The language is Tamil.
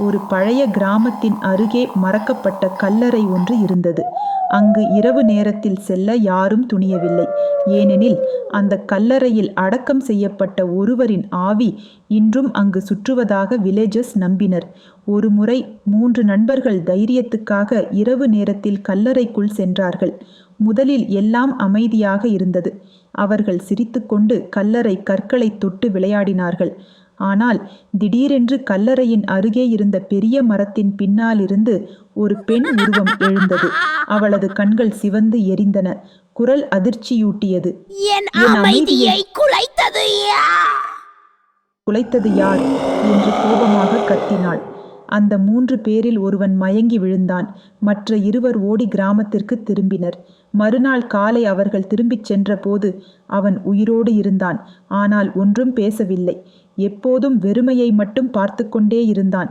ஒரு பழைய கிராமத்தின் அருகே மறக்கப்பட்ட கல்லறை ஒன்று இருந்தது. அங்கு இரவு நேரத்தில் செல்ல யாரும் துணியவில்லை. ஏனெனில் அந்த கல்லறையில் அடக்கம் செய்யப்பட்ட ஒருவரின் ஆவி இன்றும் அங்கு சுற்றுவதாக வில்லேஜஸ் நம்பினர். ஒருமுறை மூன்று நண்பர்கள் தைரியத்துக்காக இரவு நேரத்தில் கல்லறைக்குள் சென்றார்கள். முதலில் எல்லாம் அமைதியாக இருந்தது. அவர்கள் சிரித்துக்கொண்டு கல்லறை கற்களை தொட்டு விளையாடினார்கள். ஆனால் திடீரென்று கல்லறையின் அருகே இருந்த பெரிய மரத்தின் பின்னாலிருந்து ஒரு பெண் உருவம் எழுந்தது. அவளது கண்கள் சிவந்து எரிந்தன. குரல் அதிர்ச்சியூட்டியது. என் அமைதியை குலைத்தது யார் குலைத்தது யார்? என்று கோபமாக கத்தினாள். அந்த மூன்று பேரில் ஒருவன் மயங்கி விழுந்தான். மற்ற இருவர் ஓடி கிராமத்திற்கு திரும்பினர். மறுநாள் காலை அவர்கள் திரும்பிச் சென்றபோது அவன் உயிரோடு இருந்தான். ஆனால் ஒன்றும் பேசவில்லை. எப்போதும் வெறுமையை மட்டும் பார்த்து கொண்டே இருந்தான்.